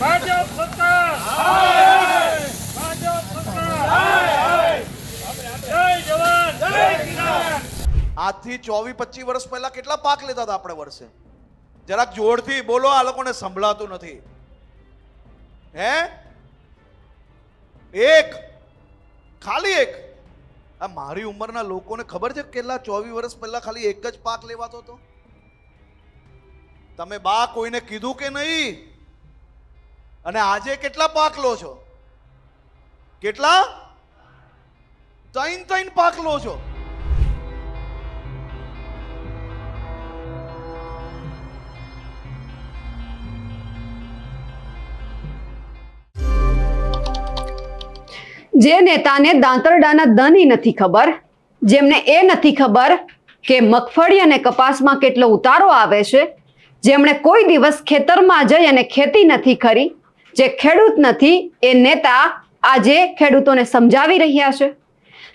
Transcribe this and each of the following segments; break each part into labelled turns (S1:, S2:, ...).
S1: ભાજપ કિસાન
S2: આજથી ચોવીસ, પચીસ વર્ષ પહેલા કેટલા પાક લેતા હતા આપણે વર્ષે? જરાક જોરથી બોલો, આ લોકોને સંભળાતું નથી. હે? એક. ખાલી એક. આ મારી ઉંમરના લોકોને ખબર છે કેટલા ચોવીસ વર્ષ પહેલા ખાલી એક જ પાક લેવાતો હતો? તમે બા કોઈને કીધું કે નહીં? અને આજે કેટલા પાક લો છો? કેટલા? ત્રણ પાક લો છો.
S3: જે નેતાને દાંતરડાના ધનની નથી ખબર, જેમને એ નથી ખબર કે મગફળી અને કપાસમાં કેટલો ઉતારો આવે છે જેમણે કોઈ દિવસ ખેતરમાં જઈ અને ખેતી નથી કરી, જે ખેડૂત નથી, એ નેતા આજે ખેડૂતોને સમજાવી રહ્યા છે.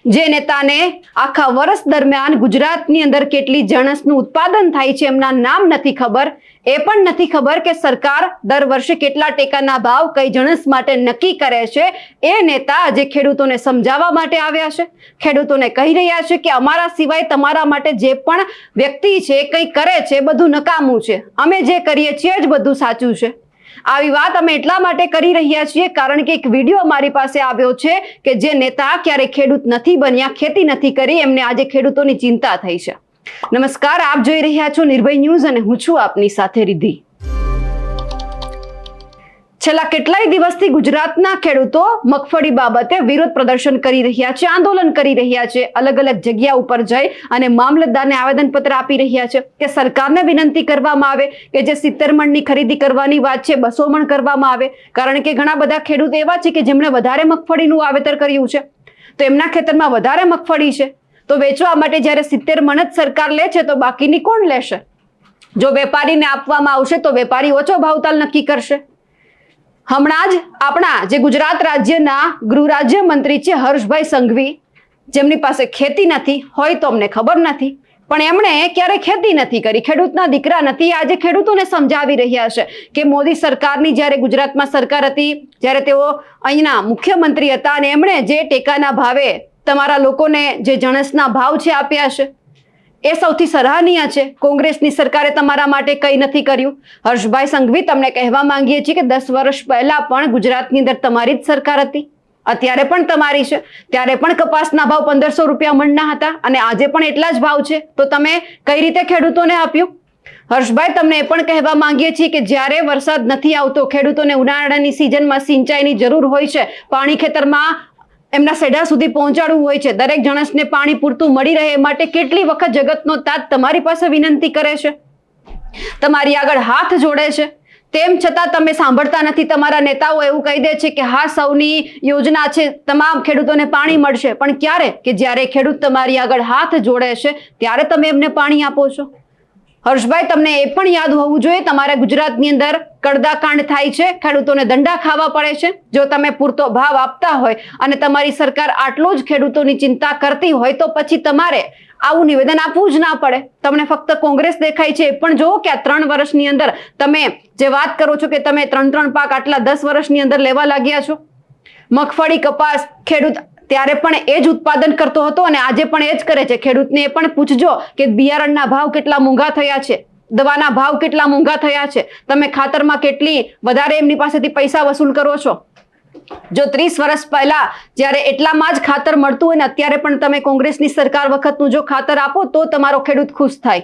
S3: જે નેતાને આખા વર્ષ દરમિયાન ગુજરાતની અંદર કેટલી જણસનું ઉત્પાદન થાય છે એમના નામ નથી ખબર એ પણ નથી ખબર કે સરકાર દર વર્ષે કેટલા ટેકાના ભાવ કઈ જણસ માટે નક્કી કરે છે. એ નેતા આજે ખેડૂતોને સમજાવવા માટે આવ્યા છે. ખેડૂતોને કહી રહ્યા છે કે અમારા સિવાય તમારા માટે જે પણ વ્યક્તિ છે, કંઈ કરે છે, બધું નકામું છે. અમે જે કરીએ છીએ જ બધું સાચું છે. આવી વાત અમે એટલા માટે કરી રહ્યા છીએ કારણ કે એક વીડિયો અમારી પાસે આવ્યો છે કે જે નેતા ક્યારે ખેડૂત નથી બન્યા, ખેતી નથી કરી, એમને આજે ખેડૂતોની ચિંતા થઈ છે. નમસ્કાર, આપ જોઈ રહ્યા છો નિર્ભય ન્યૂઝ અને હું છું આપની સાથે રિદ્ધિ. છેલ્લા કેટલાય દિવસથી ગુજરાતના ખેડૂતો મગફળી બાબતે વિરોધ પ્રદર્શન કરી રહ્યા છે, આંદોલન કરી રહ્યા છે અલગ અલગ જગ્યા ઉપર જઈ અને મામલતદારને આવેદનપત્ર આપી રહ્યા છે કે સરકારને વિનંતી કરવામાં આવે કે જે સિત્તેર મણની ખરીદી કરવાની વાત છે, બસો મણ કરવામાં આવે. કારણ કે ઘણા બધા ખેડૂત એવા છે કે જેમણે વધારે મગફળીનું વાવેતર કર્યું છે. તો એમના ખેતરમાં વધારે મગફળી છે. તો વેચવા માટે જ્યારે સિત્તેર મણ જ સરકાર લે છે, તો બાકીની કોણ લેશે? જો વેપારીને આપવામાં આવશે, તો વેપારી ઓછો ભાવતાલ નક્કી કરશે. હમણાં જ આપણા જે ગુજરાત રાજ્યના ગૃહ રાજ્ય મંત્રી છે, હર્ષભાઈ સંઘવી, જેમની પાસે ખેતી નથી, હોય તો અમને ખબર નથી, પણ એમણે ક્યારે ખેતી નથી કરી. ખેડૂતના દીકરા નથી, આજે ખેડૂતોને સમજાવી રહ્યા છે કે મોદી સરકારની જ્યારે ગુજરાતમાં સરકાર હતી, જ્યારે તેઓ અહીંના મુખ્યમંત્રી હતા અને એમણે જે ટેકાના ભાવે તમારા લોકોને જે જણસના ભાવ છે આપ્યા છે, એ સૌથી સરાહનીય છે. કોંગ્રેસની સરકારે તમારા માટે કંઈ નથી કર્યું. હર્ષભાઈ સંઘવી, તમને કહેવા માંગીએ છીએ કે દસ વર્ષ પહેલા પણ ગુજરાતની અંદર તમારી જ સરકાર હતી. અત્યારે પણ તમારી છે. ત્યારે પણ કપાસના ભાવ પંદરસો રૂપિયા મણના હતા અને આજે પણ એટલા જ ભાવ છે. તો તમે કઈ રીતે ખેડૂતોને આપ્યું? હર્ષભાઈ, તમને એ પણ કહેવા માંગીએ છીએ કે જ્યારે વરસાદ નથી આવતો, ખેડૂતોને ઉનાળાની સિઝનમાં સિંચાઈની જરૂર હોય છે. પાણી ખેતરમાં એમના સેઢા સુધી પહોંચાડવું હોય છે. દરેક જણસને પાણી પૂરતું મળી રહે માટે કેટલી વખત જગતનો તાત તમારી પાસે વિનંતી કરે છે? તમારી આગળ હાથ જોડે છે. તેમ છતાં તમે સાંભળતા નથી. તમારા નેતાઓ એવું કહી દે છે કે હા, સૌની યોજના છે. તમામ ખેડૂતોને પાણી મળશે. પણ ક્યારે? કે જ્યારે ખેડૂત તમારી આગળ હાથ જોડે છે, ત્યારે તમે એમને પાણી આપો છો? હર્ષભાઈ, તમને એ પણ યાદ હોવું જોઈએ, તમારા ગુજરાતની અંદર કડદાકાંડ થાય છે, ખેડૂતોને દંડા ખાવા પડે છે. જો તમે પૂરતો ભાવ આપતા હોય અને તમારી સરકાર આટલો જ ખેડૂતોની ચિંતા કરતી હોય, તો પછી તમારે આવું નિવેદન આપવું જ ના પડે. તમને ફક્ત કોંગ્રેસ દેખાય છે. પણ જુઓ કે આ ત્રણ વર્ષની અંદર તમે જે વાત કરો છો કે તમે ત્રણ ત્રણ પાક આટલા દસ વર્ષની અંદર લેવા લાગ્યા છો. મગફળી કપાસ ખેડૂત ત્યારે પણ એ જ ઉત્પાદન કરતો હતો અને આજે પણ એ જ કરે છે. ખેડૂતને એ પણ પૂછજો કે બિયારણના ભાવ કેટલા મોંઘા થયા છે. દવાના ભાવ કેટલા મોંઘા થયા છે? તમે ખાતરમાં કેટલી વધારે એમની પાસેથી પૈસા વસૂલ કરો છો? જો ત્રીસ વર્ષ પહેલા જ્યારે એટલામાં જ ખાતર મળતું હોય ને, અત્યારે પણ તમે કોંગ્રેસની સરકાર વખતનું જો ખાતર આપો, તો તમારો ખેડૂત ખુશ થાય.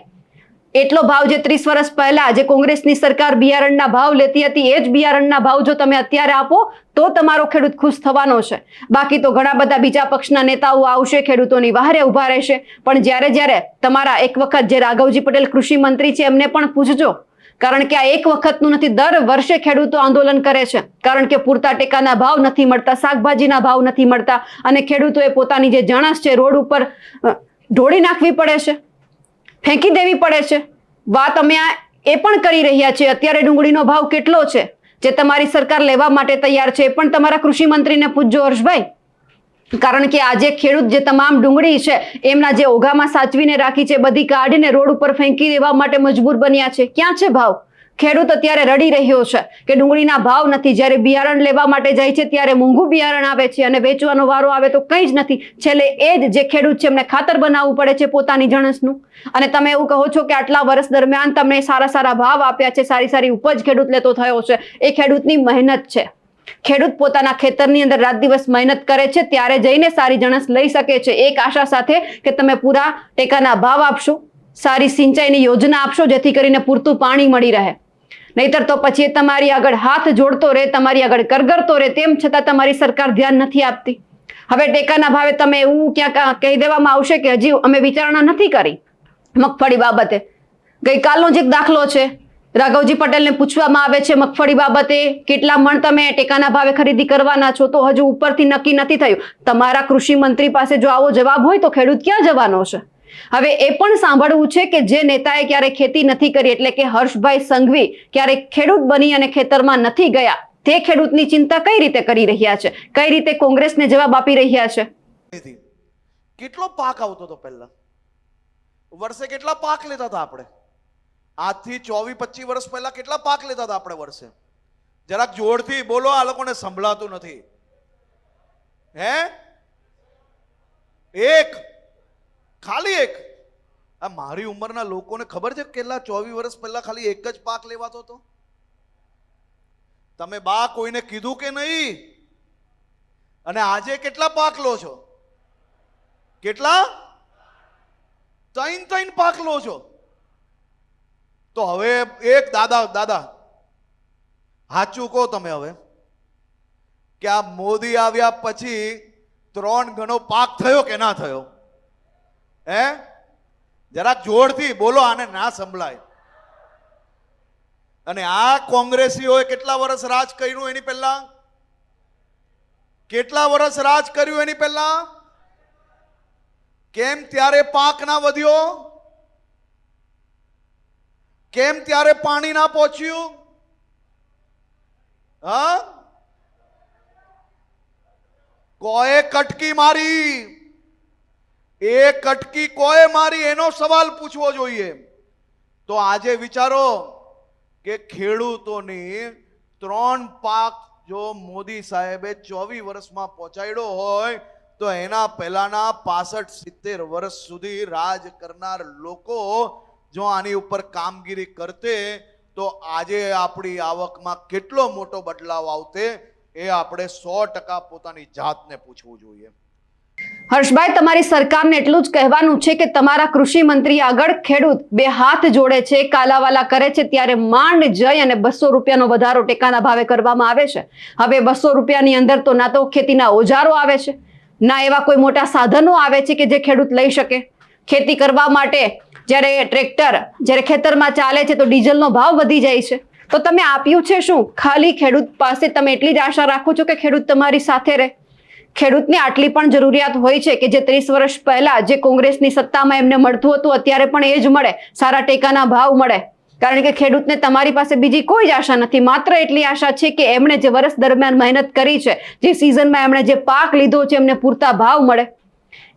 S3: એટલો ભાવ જે ત્રીસ વર્ષ પહેલા જે કોંગ્રેસની સરકાર બિયારણના ભાવ લેતી હતી, એ જ બિયારણના ભાવ જો તમે અત્યારે આપો, તો તમારો ખેડૂત ખુશ થવાનો છે. બાકી તો ઘણા બધા બીજા પક્ષના નેતાઓ આવશે, ખેડૂતોની વહારે ઊભા રહેશે. પણ જ્યારે જ્યારે તમારા એક વખત જે રાઘવજી પટેલ કૃષિ મંત્રી છે, એમને પણ પૂછજો. કારણ કે આ એક વખતનું નથી, દર વર્ષે ખેડૂતો આંદોલન કરે છે. કારણ કે પૂરતા ટેકાના ભાવ નથી મળતા, શાકભાજીના ભાવ નથી મળતા અને ખેડૂતોએ પોતાની જે જણસ છે, રોડ ઉપર ઢોળી નાખવી પડે છે. ફેંકી દેવી પડે છે. વાત અમે આ એ પણ કરી રહ્યા છીએ. અત્યારે ડુંગળીનો ભાવ કેટલો છે? જે તમારી સરકાર લેવા માટે તૈયાર છે, એ પણ તમારા કૃષિ મંત્રીને પૂછજો હર્ષભાઈ. કારણ કે આજે ખેડૂત જે તમામ ડુંગળી છે, એમના જે ઓઘામાં સાચવીને રાખી છે, બધી કાઢીને રોડ ઉપર ફેંકી દેવા માટે મજબૂર બન્યા છે. ક્યાં છે ભાવ? ખેડૂત અત્યારે રડી રહ્યો છે કે ડુંગળીના ભાવ નથી. જ્યારે બિયારણ લેવા માટે જાય છે, ત્યારે મોંઘું બિયારણ આવે છે અને વેચવાનો વારો આવે તો કંઈ જ નથી. છેલ્લે એ જ જે ખેડૂત છે, એમને ખાતર બનાવવું પડે છે પોતાની જણસનું. અને તમે એવું કહો છો કે આટલા વર્ષ દરમિયાન તમને સારા સારા ભાવ આપ્યા છે, સારી સારી ઉપજ ખેડૂત લેતો થયો છે. એ ખેડૂતની મહેનત છે. ખેડૂત પોતાના ખેતરની અંદર રાત દિવસ મહેનત કરે છે, ત્યારે જઈને સારી જણસ લઈ શકે છે. એક આશા સાથે કે તમે પૂરા ટેકાના ભાવ આપશો. સારી સિંચાઈની યોજના આપશો જેથી કરીને પૂરતું પાણી મળી રહે. નહીતર તો પછી તમારી આગળ હાથ જોડતો રહે, તમારી આગળ કરગરતો રહે, તેમ છતાં તમારી સરકાર ધ્યાન નથી આપતી. હવે ટેકાના ભાવે તમે એવું ક્યાંક કહી દેવામાં આવશે કે હજી અમે વિચારણા નથી કરી મગફળી બાબતે. ગઈકાલનો જ એક દાખલો છે. રાઘવજી પટેલને પૂછવામાં આવે છે, મગફળી બાબતે કેટલા મણ તમે ટેકાના ભાવે ખરીદી કરવાના છો? તો હજુ ઉપરથી નક્કી નથી થયું. તમારા કૃષિ મંત્રી પાસે જો આવો જવાબ હોય તો ખેડૂત ક્યાં જવાનો છે? હવે એ પણ સાંભળવું છે કે જે નેતાએ ક્યારે ખેતી નથી કરી એટલે કે હર્ષભાઈ સંઘવી ક્યારે ખેડૂત બની અને ખેતરમાં નથી ગયા, તે ખેડૂતની ચિંતા કઈ રીતે કરી રહ્યા છે? કઈ રીતે કોંગ્રેસને જવાબ આપી રહ્યા છે?
S2: કેટલો પાક આવતો હતો પહેલા? વર્ષે કેટલા પાક લેતા હતા આપણે? આજથી ચોવીસ, પચીસ વર્ષ પહેલા કેટલા પાક લેતા હતા આપણે વર્ષે? જરાક જોરથી બોલો, આ લોકોને સંભળાતું નથી. હે? એક ખાલી એક. આ મારી ઉંમરના લોકોને ખબર છે કેટલા ચોવીસ વર્ષ પહેલા ખાલી એક જ પાક લેવાતો હતો? તમે બા કોઈને કીધું કે નહીં? અને આજે કેટલા પાક લો છો? કેટલા? ત્રણ ત્રણ પાક લો છો. તો હવે એક દાદા દાદા, સાચું કહો તમે હવે કે આ મોદી આવ્યા પછી ત્રણ ગણો પાક થયો કે ના થયો? હે? જરાક જોરથી બોલો, આને ના સંભળાય. અને આ કોંગ્રેસીઓએ કેટલા વર્ષ રાજ કર્યું એની પહેલા? કેટલા વર્ષ રાજ કર્યું એની પહેલા? કેમ ત્યારે પાક ના વધ્યો? કેમ ત્યારે પાણી ના પહોંચ્યું? હા? કોએ કટકી મારી. એ કટકી કોએ મારી એનો સવાલ પૂછવો જોઈએ. તો આજે વિચારો કે ખેડૂતોની ત્રણ પાક જો મોદી સાહેબે ચોવીસ વર્ષમાં પહોંચાડ્યો હોય, તો એના પહેલાના પાસઠ, સિત્તેર વર્ષ સુધી રાજ કરનાર લોકો જો આની ઉપર કામગીરી કરતે, તો આજે આપણી આવકમાં કેટલો મોટો બદલાવ આવતે, એ આપણે સો ટકા પોતાની જાતને પૂછવું જોઈએ.
S3: હર્ષભાઈ, તમારી સરકારને એટલું જ કહેવાનું છે કે તમારા કૃષિ મંત્રી આગળ ખેડૂત બે હાથ જોડે છે, કાલાવાલા કરે છે, ત્યારે માંડ જઈ અને બસો રૂપિયાનો વધારો ટેકાના ભાવે કરવામાં આવે છે. હવે બસો રૂપિયાની અંદર તો ના તો ખેતીના ઓજારો આવે છે, ના એવા કોઈ મોટા સાધનો આવે છે કે જે ખેડૂત લઈ શકે. ખેતી કરવા માટે જ્યારે ટ્રેક્ટર જ્યારે ખેતરમાં ચાલે છે તો ડીઝલનો ભાવ વધી જાય છે. તો તમે આપ્યું છે શું? ખાલી ખેડૂત પાસે તમે એટલી જ આશા રાખો છો કે ખેડૂત તમારી સાથે રહે? ખેડૂતને આટલી પણ જરૂરિયાત હોય છે કે જે ત્રીસ વર્ષ પહેલા જે કોંગ્રેસની સત્તામાં એમને મળતું હતું, અત્યારે પણ એ જ મળે. સારા ટેકાના ભાવ મળે. કારણ કે ખેડૂતને તમારી પાસે બીજી કોઈ જ આશા નથી. માત્ર એટલી આશા છે કે એમણે જે વર્ષ દરમિયાન મહેનત કરી છે, જે સિઝનમાં એમણે જે પાક લીધો છે, એમને પૂરતા ભાવ મળે.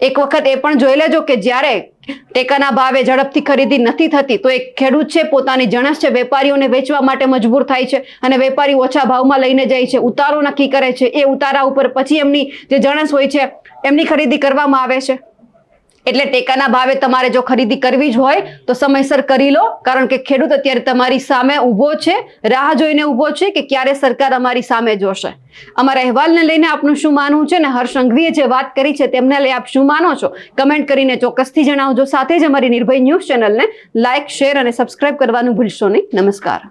S3: એક વખત એ પણ જોઈ લેજો કે જ્યારે ટેકાના ભાવે ઝડપથી ખરીદી નથી થતી, તો એક ખેડૂત છે, પોતાની જણસ છે, વેપારીઓને વેચવા માટે મજબૂર થાય છે અને વેપારી ઓછા ભાવમાં લઈને જાય છે, ઉતારો નક્કી કરે છે, એ ઉતારા ઉપર પછી એમની જે જણસ હોય છે, એમની ખરીદી કરવામાં આવે છે. એટલે ટેકાના ભાવે તમારે જો ખરીદી કરવી જ હોય, તો સમયસર કરી લો. કારણ કે ખેડૂત અત્યારે તમારી સામે ઊભો છે, રાહ જોઈને ઊભો છે કે ક્યારે સરકાર અમારી સામે જોશે. અમારા અહેવાલને લઈને આપનું શું માનવું છે ને હર્ષ સંઘવીએ જે વાત કરી છે તેમને લઈ આપ શું માનો છો? કમેન્ટ કરીને ચોક્કસથી જણાવજો. સાથે જ અમારી નિર્ભય ન્યૂઝ ચેનલને લાઇક શેર અને સબસ્ક્રાઇબ કરવાનું ભૂલશો નહીં. નમસ્કાર.